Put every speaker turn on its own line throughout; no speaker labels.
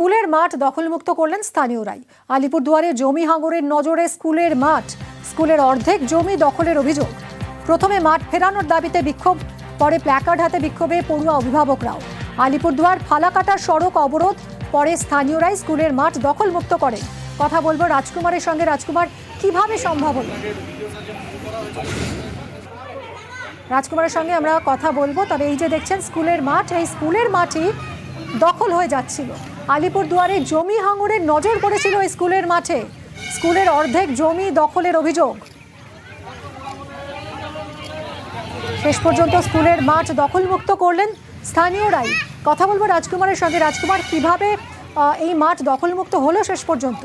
স্কুলের মাঠ দখলমুক্ত করলেন স্থানীয়রাই। আলিপুরদুয়ারে জমি হাঙরের নজরে স্কুলের মাঠ। স্কুলের অর্ধেক জমি দখলের অভিযোগ। প্রথমে মাঠ ফেরানোর দাবিতে বিক্ষোভ, পরে প্ল্যাকার্ড হাতে বিক্ষোভে পড়ুয়া অভিভাবকরাও। আলিপুরদুয়ার ফালাকাটার সড়ক অবরোধ, পরে স্থানীয়রাই স্কুলের মাঠ দখলমুক্ত করেন। কথা বলব রাজকুমারের সঙ্গে। রাজকুমার, কীভাবে সম্ভব হলো? রাজকুমারের সঙ্গে আমরা কথা বলব, তবে এই যে দেখছেন, স্কুলের মাঠ, এই স্কুলের মাঠই দখল হয়ে যাচ্ছিল। আলিপুরদুয়ারে জমি হাঙরের নজর পড়েছিল স্কুলের মাঠে। স্কুলের অর্ধেক জমি দখলের অভিযোগ। শেষ পর্যন্ত স্কুলের মাঠ দখলমুক্ত করলেন স্থানীয়রাই। কথা বলব রাজকুমারের সঙ্গে। রাজকুমার, কীভাবে এই মাঠ দখলমুক্ত হলো শেষ পর্যন্ত?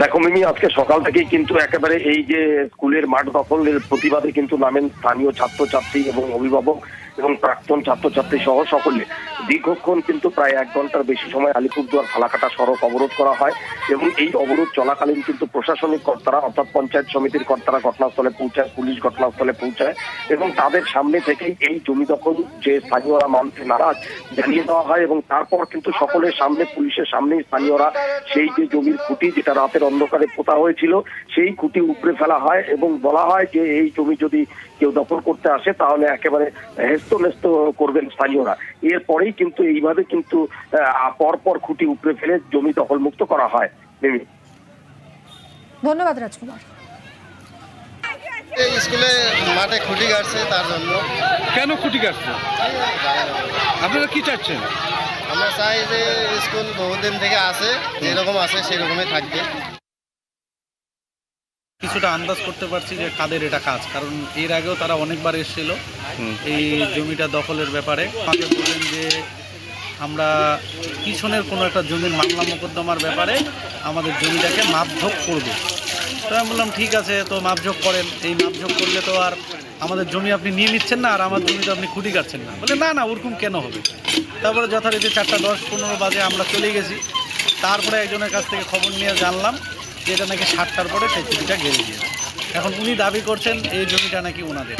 দেখো মিমি, আজকে সকাল থেকেই কিন্তু একেবারে এই যে স্কুলের মাঠ দখলের প্রতিবাদে কিন্তু নামেন স্থানীয় ছাত্রছাত্রী এবং অভিভাবক এবং প্রাক্তন ছাত্রছাত্রী সহ সকলে। দীর্ঘক্ষণ কিন্তু প্রায় এক ঘণ্টার বেশি সময় আলিপুরদুয়ার ফালাকাটা সড়ক অবরোধ করা হয় এবং এই অবরোধ চলাকালীন কিন্তু প্রশাসনিক কর্তারা অর্থাৎ পঞ্চায়েত সমিতির কর্তারা ঘটনাস্থলে পৌঁছায়, পুলিশ ঘটনাস্থলে পৌঁছায় এবং তাদের সামনে থেকেই এই জমি দখল যে স্থানীয়রা মানতে নারাজ জানিয়ে দেওয়া হয় এবং তারপর কিন্তু সকলের সামনে, পুলিশের সামনেই স্থানীয়রা সেই যে জমির খুঁটি যেটা রাতের অন্ধকারে পোতা হয়েছিল, সেই খুঁটি উপড়ে ফেলা হয় এবং বলা হয় যে এই জমি যদি কেউ দখল করতে আসে তাহলে একেবারে হেস্ত নেস্ত করবেন স্থানীয়রা। এরপরেই কিন্তু এইভাবে কিন্তু আহ, পরপর খুঁটি উপড়ে ফেলে জমি দখলমুক্ত করা হয়।
ধন্যবাদ রাজকুমার।
এই স্কুলে মাঠে খুঁটি কাটছে তার জন্য।
কেন খুঁটি কাটছে আপনারা কি চাচ্ছেন?
আমরা চাই যে স্কুল বহুদিন থেকে আছে যেরকম আছে সেরকমই থাকবে।
কিছুটা আন্দাজ করতে পারছি যে কাদের এটা কাজ কারণ এর আগেও তারা অনেকবার এসেছিল। এই জমিটা দখলের ব্যাপারে। আমাকে বললেন যে, আমরা পিছনের কোনো একটা জমির মামলা মোকদ্দমার ব্যাপারে আমাদের জমিটাকে মাপঝোক করব। তো আমি বললাম, ঠিক আছে, তো মাপঝোক করেন। এই মাপঝোক করলে তো আর আমাদের জমি আপনি নিয়ে নিচ্ছেন না, আর আমার জমি তো আপনি খুঁটি কাটছেন না। বলে, না না, ওরকম কেন হবে? তারপরে যথারীতি চারটা দশ পনেরো বাজে আমরা চলে গেছি। তারপরে একজনের কাছ থেকে খবর নিয়ে জানলাম যে এটা নাকি সাতটার পরে সেই জমিটা গেলে গিয়েছে এখন উনি দাবি করছেন, এই জমিটা নাকি ওনাদের।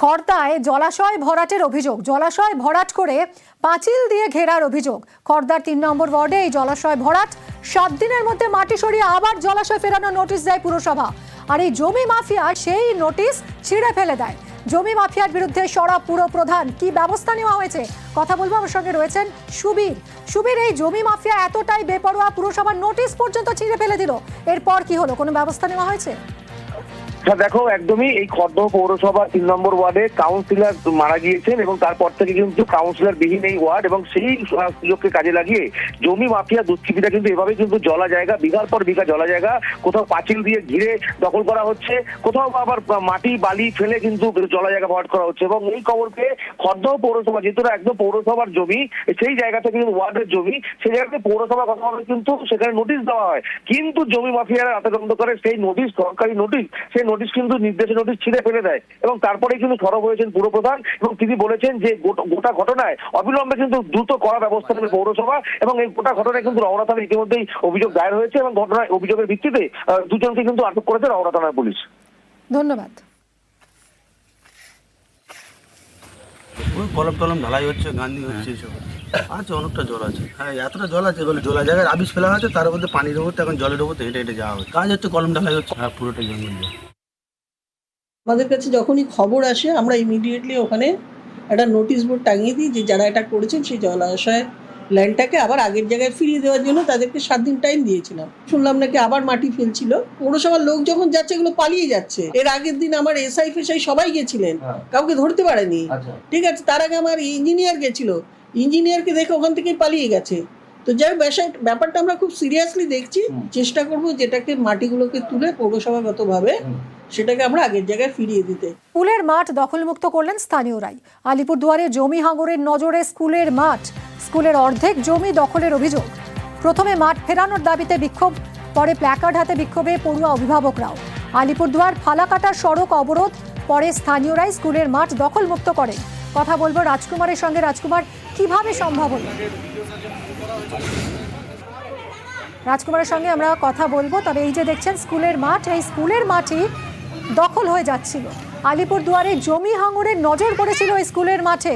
খর্দায় জলাশয় ভরাটের অভিযোগ। জলাশয় ভরাট করে পাঁচিল দিয়ে ঘেরার অভিযোগ। খর্দার তিন নম্বর ওয়ার্ডে এই জলাশয় ভরাট। সাত দিনের মধ্যে মাটি সরিয়ে আবার জলাশয় ফেরানোর নোটিশ দেয় পুরসভা। আর এই জমি মাফিয়া সেই নোটিশ ছিঁড়ে ফেলে দেয়। জমি মাফিয়ার বিরুদ্ধে সরা পুরো প্রধান। কি ব্যবস্থা নেওয়া হয়েছে? কথা বলব আমার সঙ্গে রয়েছেন সুবীর। সুবীর, এই জমি মাফিয়া এতটাই বেপরোয়া পুরসভার নোটিশ পর্যন্ত ছিঁড়ে ফেলে দিল। এরপর কি হলো? কোনো ব্যবস্থা নেওয়া হয়েছে?
হ্যাঁ দেখো, একদমই এই খর্দ পৌরসভা তিন নম্বর ওয়ার্ডে কাউন্সিলর মারা গিয়েছেন এবং তারপর থেকে কিন্তু কাউন্সিলর বিহীন এই ওয়ার্ড এবং সেই সুযোগকে কাজে লাগিয়ে জমি মাফিয়া দুষ্কৃতীরা কিন্তু এভাবে কিন্তু জলা জায়গা, বিঘার পর বিঘা জলা জায়গা, কোথাও পাঁচিল দিয়ে ঘিরে দখল করা হচ্ছে, কোথাও আবার মাটি, বালি ফেলে কিন্তু জলা জায়গা ভরাট করা হচ্ছে এবং এই খবর পেয়ে খর্দ পৌরসভা, যেহেতু একদম পৌরসভার জমি, সেই জায়গা থেকে কিন্তু ওয়ার্ডের জমি, সেই জায়গাতে পৌরসভা কথা কিন্তু সেখানে নোটিশ দেওয়া হয়। কিন্তু জমি মাফিয়ারা রাতে করে, সেই নোটিশ সরকারি নোটিশ সেই কিন্তু নির্দেশের নোটিশ ছিঁড়ে ফেলে দেয়। এবং তারপরে কিন্তু সরব হয়েছেন পুরপ্রধান এবং তিনি বলেছেন যে গোটা- ঘটনায় অবিলম্বে কিন্তু দ্রুত করা ব্যবস্থা নেবে পৌরসভা এবং এই গোটা ঘটনায় কিন্তু রওনা থানায় ইতিমধ্যেই অভিযোগ দায়ের হয়েছে এবং ঘটনায় অভিযোগের ভিত্তিতে দুজনকে কিন্তু আটক করেছে রওনা থানার পুলিশ।
ধন্যবাদ।
ওই কলম টলম ঢালাই হচ্ছে গান্ধী হচ্ছে এসব আছে অনেকটা জল আছে। হ্যাঁ এতটা জল আছে বলে জলা জায়গায় আবিষ ফেলা হয়েছে তার মধ্যে পানির উপর এখন জলের উপর হেঁটে হেঁটে যাওয়া হচ্ছে। কাজ হচ্ছে কলম ঢালাই হচ্ছে। হ্যাঁ পুরোটা জঙ্গল
আমাদের কাছে যখনই খবর আসে আমরা ইমিডিয়েটলি ওখানে একটা নোটিশ বোর্ড টাঙিয়ে দিই যে যারা এটা করেছেন সেই জলাশয় ল্যান্ডটাকে আবার আগের জায়গায় ফিরিয়ে দেওয়ার জন্য তাদেরকে সাত দিন টাইম দিয়েছিলাম। শুনলাম নাকি আবার মাটি ফেলছিল। পৌরসভার লোক যখন যাচ্ছে এগুলো পালিয়ে যাচ্ছে। এর আগের দিন আমার এসআই ফেসাই সবাই গেছিলেন। কাউকে ধরতে পারেনি। ঠিক আছে তার আগে আমার ইঞ্জিনিয়ার গেছিল। ইঞ্জিনিয়ারকে দেখে ওখান থেকেই পালিয়ে গেছে। তো যাই ব্যাপারটা আমরা খুব সিরিয়াসলি দেখছি। চেষ্টা করব যেটাকে মাটিগুলোকে তুলে পৌরসভাগতভাবে সেটাকে আমরা আগের জায়গায় ফিরিয়ে দিতে।
স্কুলের মাঠ দখলমুক্ত করলেন স্থানীয়রাই। আলিপুরদুয়ারে জমি হাঙরের নজরে স্কুলের মাঠ। স্কুলের অর্ধেক জমি দখলের অভিযোগ। প্রথমে মাঠ ফেরানোর দাবিতে বিক্ষোভ পরে প্ল্যাকার্ড হাতে বিক্ষোভে পড়ুয়া অভিভাবকরাও। আলিপুরদুয়ার ফালাকাটার সড়ক অবরোধ পরে স্থানীয়রাই স্কুলের মাঠ দখলমুক্ত করেন। কথা বলব রাজকুমারের সঙ্গে। রাজকুমার কীভাবে সম্ভব হলো? রাজকুমারের সঙ্গে আমরা কথা বলব, তবে এই যে দেখছেন, স্কুলের মাঠ, এই স্কুলের মাঠই দখল হয়ে যাচ্ছিল। আলিপুর দুয়ারে জমি হাঙরের নজর পড়েছিল এই স্কুলের মাঠে।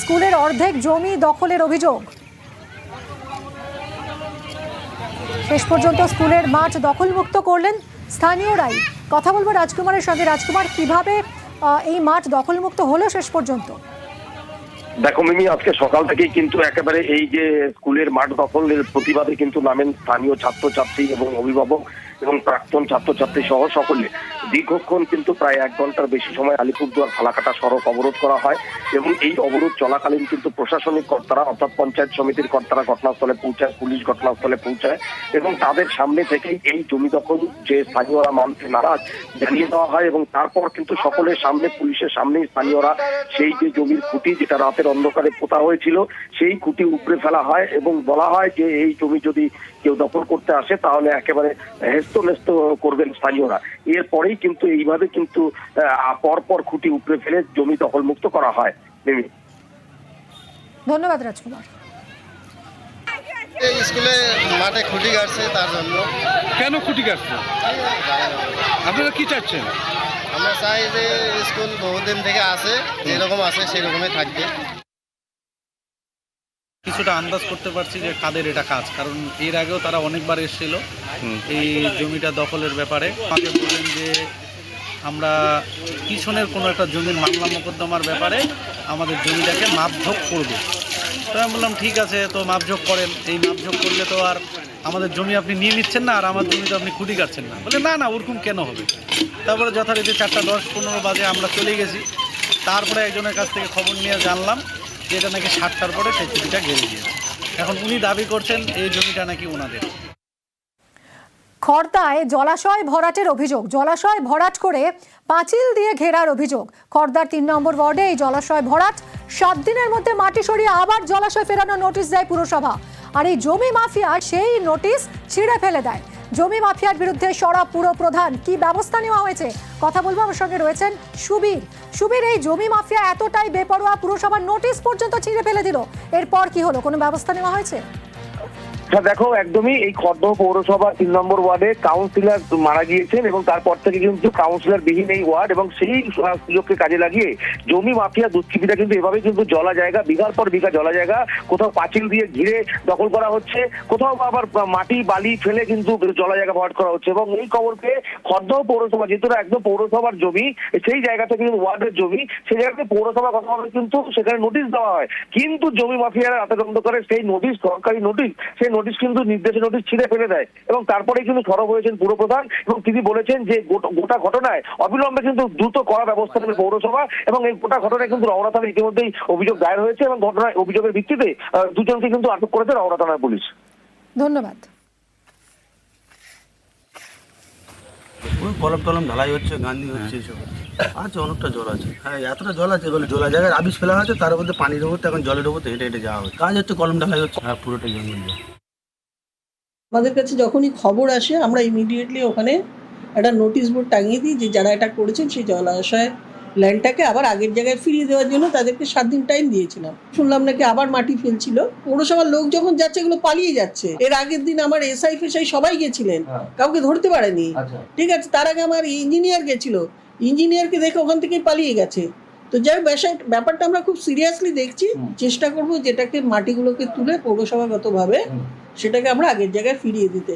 স্কুলের অর্ধেক জমি দখলের অভিযোগ। শেষ পর্যন্ত স্কুলের মাঠ দখলমুক্ত করলেন স্থানীয়রাই। কথা বলব রাজকুমারের সঙ্গে। রাজকুমার, কীভাবে এই মাঠ দখলমুক্ত হলো শেষ পর্যন্ত?
দেখো মিমি, আজকে সকাল থেকেই কিন্তু একেবারে এই যে স্কুলের মাঠ দখলের প্রতিবাদে কিন্তু নামেন স্থানীয় ছাত্রছাত্রী এবং অভিভাবক এবং প্রাক্তন ছাত্রছাত্রী সহ সকলে। দীর্ঘক্ষণ কিন্তু প্রায় এক ঘণ্টার বেশি সময় আলিপুরদুয়ার ফালাকাটা সড়ক অবরোধ করা হয় এবং এই অবরোধ চলাকালীন কিন্তু প্রশাসনিক কর্তারা অর্থাৎ পঞ্চায়েত সমিতির কর্তারা ঘটনাস্থলে পৌঁছায়, পুলিশ ঘটনাস্থলে পৌঁছায় এবং তাদের সামনে থেকেই এই জমি দখল যে স্থানীয়রা মানতে নারাজ জানিয়ে দেওয়া হয় এবং তারপর কিন্তু সকলের সামনে, পুলিশের সামনেই স্থানীয়রা সেই যে জমির খুঁটি যেটা রাতের অন্ধকারে পোতা হয়েছিল, সেই খুঁটি উপড়ে ফেলা হয় এবং বলা হয় যে এই জমি যদি কেউ দখল করতে আসে তাহলে একেবারে হেস্ত নেস্ত করবেন স্থানীয়রা। এরপরেই কিন্তু এইভাবে কিন্তু পরপর খুঁটি উপড়ে ফেলে জমি দখলমুক্ত করা হয়।
ধন্যবাদ রাজকুমার।
এই স্কুলে মাঠে খুঁটি কাটছে তার জন্য।
কেন খুঁটি কাটছে? আপনারা কি চাচ্ছেন?
আমরা চাই যে স্কুল বহুদিন থেকে আছে যেরকম আছে সেরকমই থাকবে।
কিছুটা আন্দাজ করতে পারছি যে কাদের এটা কাজ কারণ এর আগেও তারা অনেকবার এসেছিল এই জমিটা দখলের ব্যাপারে। আমাকে বললেন যে আমরা পিছনের কোনো একটা জমির মামলা মোকদ্দমার ব্যাপারে আমাদের জমিটাকে মাপঝোক করবে। তো আমি বললাম ঠিক আছে তো মাপঝোক করেন। এই মাপঝোক করলে তো আর আমাদের জমি আপনি নিয়ে নিচ্ছেন না আর আমার জমি তো আপনি খুঁটি কাটছেন না। বলে না না ওরকম কেন হবে? তারপরে যথারীতি চারটা দশ পনেরো বাজে আমরা চলে গেছি। তারপরে একজনের কাছ থেকে খবর নিয়ে জানলাম যে এটা নাকি সাতটার পরে সেই খুঁটিটা গেড়ে দিয়েছে। এখন উনি দাবি করছেন, এই জমিটা নাকি ওনাদের
খর্দায় জলাশয় ভরাটের অভিযোগ, জলাশয় ভরাট করে পাঁচিল দিয়ে ঘেরার অভিযোগ। খর্দার তিন নম্বর ওয়ার্ডে এই জলাশয় ভরাট, সাত দিনের মধ্যে মাটি সরিয়ে আবার জলাশয় ফেরানোর নোটিশ দেয় পুরসভা। আর এই জমি মাফিয়া সেই নোটিশ ছিঁড়ে ফেলে দেয়। জমি মাফিয়ার বিরুদ্ধে সরা পুরো প্রধান। কি ব্যবস্থা নেওয়া হয়েছে? কথা বলব, আমার সঙ্গে রয়েছেন সুবীর। সুবীর, এই জমি মাফিয়া এতটাই বেপরোয়া, পুরসভার নোটিশ পর্যন্ত ছিঁড়ে ফেলে দিল। এরপর কি হলো? কোনো ব্যবস্থা নেওয়া হয়েছে?
হ্যাঁ দেখো, একদমই এই খর্দ পৌরসভা তিন নম্বর ওয়ার্ডে কাউন্সিলর মারা গিয়েছেন এবং তারপর থেকে কিন্তু কাউন্সিলর বিহীন এই ওয়ার্ড এবং সেই সুযোগকে কাজে লাগিয়ে জমি মাফিয়া দুষ্কৃতীরা কিন্তু এভাবে কিন্তু জলা জায়গা, বিঘার পর বিঘা জলা জায়গা কোথাও পাঁচিল দিয়ে ঘিরে দখল করা হচ্ছে, কোথাও আবার মাটি, বালি ফেলে কিন্তু জলা জায়গা ভরাট করা হচ্ছে এবং এই খবর পেয়ে খর্দ পৌরসভা, যেহেতু একদম পৌরসভার জমি, সেই জায়গা থেকে কিন্তু ওয়ার্ডের জমি, সেই জায়গাতে পৌরসভা কথা কিন্তু সেখানে নোটিশ দেওয়া হয়। কিন্তু জমি মাফিয়ারা রাতে করে সেই নোটিশ সরকারি নোটিশ সেই নোটিশ কিন্তু নির্দেশে নোটিশ ছিঁড়ে ফেলে দেয় এবং তারপরেই কিন্তু সরব হয়েছেন পুরপ্রধান এবং তিনি বলেছেন যে গোটা- ঘটনায় অবিলম্বে কিন্তু দ্রুত করা ব্যবস্থা নেবে পৌরসভা এবং এই গোটা ঘটনায় কিন্তু রওনা থানায় ইতিমধ্যেই অভিযোগ দায়ের হয়েছে এবং ঘটনায় অভিযোগের ভিত্তিতে দুজনকে কিন্তু আটক করেছে রওনা থানার পুলিশ।
ধন্যবাদ।
ওই কলম টলম ঢালাই হচ্ছে গান্ধী হচ্ছে এইসব আছে অনেকটা জল আছে। হ্যাঁ এতটা জল আছে বলে জলা জায়গায় আবিষ ফেলা হয়েছে তার মধ্যে পানি ঢোবো এখন জলে ঢোবো হেঁটে হেঁটে যাওয়া হচ্ছে। কাজ হচ্ছে কলম ঢালাই হচ্ছে। হ্যাঁ পুরোটাই জঙ্গল জল।
আমাদের কাছে যখনই খবর আসে আমরা ইমিডিয়েটলি ওখানে একটা নোটিশ বোর্ড টাঙিয়ে দিই যে যারা এটা করেছেন সেই জলাশয় ল্যান্ডটাকে আবার আগের জায়গায় ফিরিয়ে দেওয়ার জন্য তাদেরকে সাত দিন টাইম দিয়েছিলাম। শুনলাম নাকি আবার মাটি ফেলছিল। পৌরসভার লোক যখন যাচ্ছে এগুলো পালিয়ে যাচ্ছে। এর আগের দিন আমার এসআই ফেসাই সবাই গেছিলেন। কাউকে ধরতে পারেনি। ঠিক আছে তার আগে আমার ইঞ্জিনিয়ার গেছিল। ইঞ্জিনিয়ারকে দেখে ওখান থেকে পালিয়ে গেছে। তো যাই ব্যাপারটা আমরা খুব সিরিয়াসলি দেখছি। চেষ্টা করব যেটাকে মাটিগুলোকে তুলে পৌরসভাগতভাবে সেটাকে আমরা আগের জায়গায় ফিরিয়ে দিতে